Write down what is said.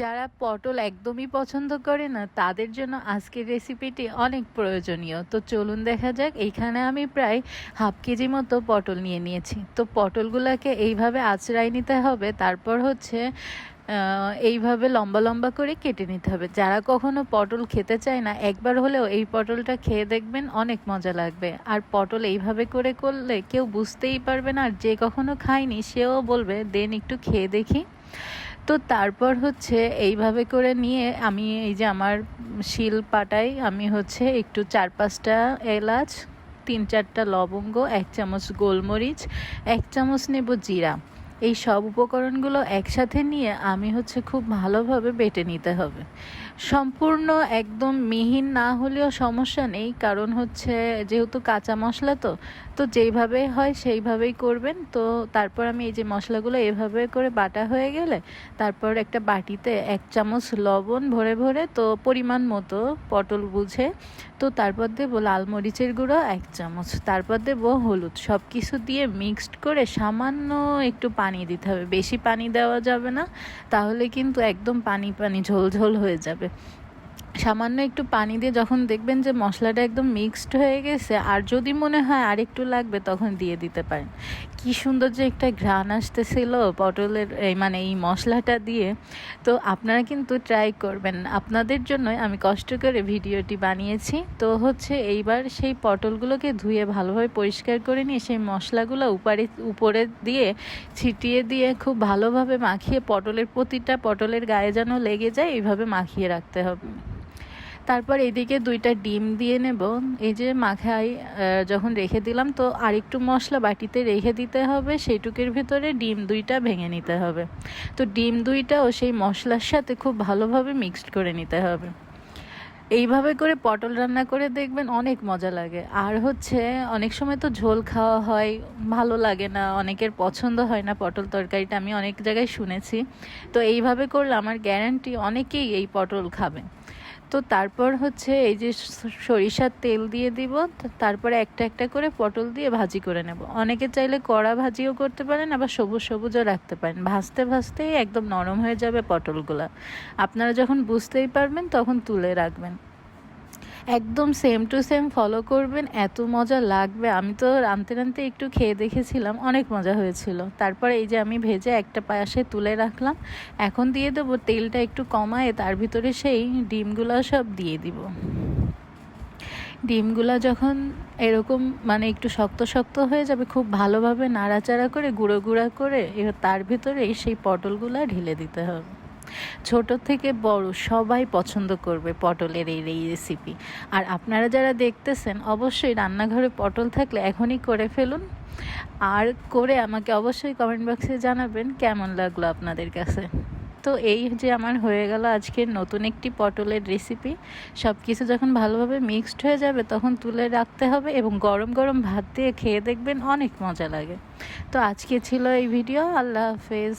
যারা পটল একদমই পছন্দ করে না, তাদের জন্য আজকের রেসিপিটি অনেক প্রয়োজনীয়। তো চলুন দেখা যাক এইখানে আমি প্রায় হাফ কেজি মতো পটল নিয়ে নিয়েছি। তো পটলগুলোকে এইভাবে আঁচড়াই নিতে হবে, তারপর হচ্ছে এইভাবে লম্বা লম্বা করে কেটে নিতে হবে। যারা কখনো পটল খেতে চায় না, একবার হলেও এই পটলটা খেয়ে দেখবেন অনেক মজা লাগবে। আর পটল এইভাবে করে করলে কেউ বুঝতেই পারবে না, আর যে কখনো খায়নি, সেও বলবে, দেন একটু খেয়ে দেখি। তো তারপর হচ্ছে এইভাবে করে নিয়ে আমি এই যে আমার শিল পাটাই, আমি হচ্ছে একটু চার পাঁচটা এলাচ, তিন চারটা লবঙ্গ, এক চামচ গোলমরিচ, এক চামচ নেব জিরা। এই সব উপকরণগুলো একসাথে নিয়ে আমি হচ্ছে খুব ভালোভাবে বেটে নিতে হবে। সম্পূর্ণ একদম মিহিন না হলেও সমস্যা নেই, কারণ হচ্ছে যেহেতু কাঁচা মশলা তো তো যেইভাবে হয় সেইভাবেই করবেন। তো তারপর আমি এই যে মশলাগুলো এভাবে করে বাটা হয়ে গেলে, তারপর একটা বাটিতে এক চামচ লবণ ভরে ভরে, তো পরিমাণ মতো পটল বুঝে তো তারপর দেবো লাল মরিচের গুঁড়ো এক চামচ। তারপর দেবো হলুদ। সব কিছু দিয়ে মিক্সড করে সামান্য একটু পানি দিতে হবে। বেশি পানি দেওয়া যাবে না, তাহলে কিন্তু একদম পানি পানি ঝোল ঝোল হয়ে যাবে। সামান্য একটু পানি দিয়ে যখন দেখবেন যে মশলাটা একদম মিক্সড হয়ে গেছে, আর যদি মনে হয় আর একটু লাগবে তখন দিয়ে দিতে পারেন। কি সুন্দর যে একটা ঘ্রাণ আসতেছিল পটলের, এই মানে এই মশলাটা দিয়ে। তো আপনারা কিন্তু ট্রাই করবেন। আপনাদের জন্যই আমি কষ্ট করে ভিডিওটি বানিয়েছি। তো হচ্ছে এইবার সেই পটলগুলোকে ধুয়ে ভালোভাবে পরিষ্কার করে নিয়ে সেই মশলাগুলো উপরে উপরে দিয়ে ছিটিয়ে দিয়ে খুব ভালোভাবে মাখিয়ে পটলের প্রতিটা পটলের গায়ে যেন লেগে যায়, এইভাবে মাখিয়ে রাখতে হবে। তারপর এদিকে দুইটা ডিম দিয়ে নেব। এই যে মাখাই যখন রেখে দিলাম, তো আরেকটু মশলা বাটিতে রেখে দিতে হবে। সেইটুকের ভিতরে ডিম দুইটা ভেঙে নিতে হবে। তো ডিম দুইটাও সেই মশলার সাথে খুব ভালোভাবে মিক্সড করে নিতে হবে। এইভাবে করে পটল রান্না করে দেখবেন অনেক মজা লাগে। আর হচ্ছে অনেক সময় তো ঝোল খাওয়া হয়, ভালো লাগে না, অনেকের পছন্দ হয় না পটল তরকারিটা, আমি অনেক জায়গায় শুনেছি। তো এইভাবে করলে আমার গ্যারান্টি অনেকেই এই পটল খাবে। তো তারপর হচ্ছে এই যে সরিষার তেল দিয়ে দিব তারপরে একটা একটা করে পটল দিয়ে ভাজি করে নেব। অনেকে চাইলে কড়া ভাজিও করতে পারেন, আবার সবুজ সবুজও রাখতে পারেন। ভাজতে ভাজতেই একদম নরম হয়ে যাবে পটলগুলো। আপনারা যখন বুঝতেই পারবেন, তখন তুলে রাখবেন। একদম সেম টু সেম ফলো করবেন, এত মজা লাগবে। আমি তো রানতে রানতে একটু খেয়ে দেখেছিলাম, অনেক মজা হয়েছিল। তারপরে এই যে আমি ভেজে একটা পাশে তুলে রাখলাম, এখন দিয়ে দেবো তেলটা একটু কমায়, তার ভিতরে সেই ডিমগুলো সব দিয়ে দিব। ডিমগুলো যখন এরকম মানে একটু শক্ত শক্ত হয়ে যাবে, খুব ভালোভাবে নাড়াচাড়া করে, গুঁড়ো গুঁড়া করে তার ভিতরে সেই পটলগুলো ঢেলে দিতে হবে। ছোট থেকে বড় সবাই পছন্দ করবে পটলের এই এই রেসিপি আর আপনারা যারা দেখতেছেন, অবশ্যই রান্নাঘরে পটল থাকলে এখনই করে ফেলুন। আর করে আমাকে অবশ্যই কমেন্ট বক্সে জানাবেন কেমন লাগল আপনাদের কাছে। তো এই যে আমার হয়ে গেল আজকের নতুন একটি পটলের রেসিপি সব কিছু যখন ভালোভাবে মিক্সড হয়ে যাবে, তখন তুলে রাখতে হবে এবং গরম গরম ভাত দিয়ে খেয়ে দেখবেন অনেক মজা লাগে। তো আজকে ছিল এই ভিডিও আল্লাহ হাফেজ।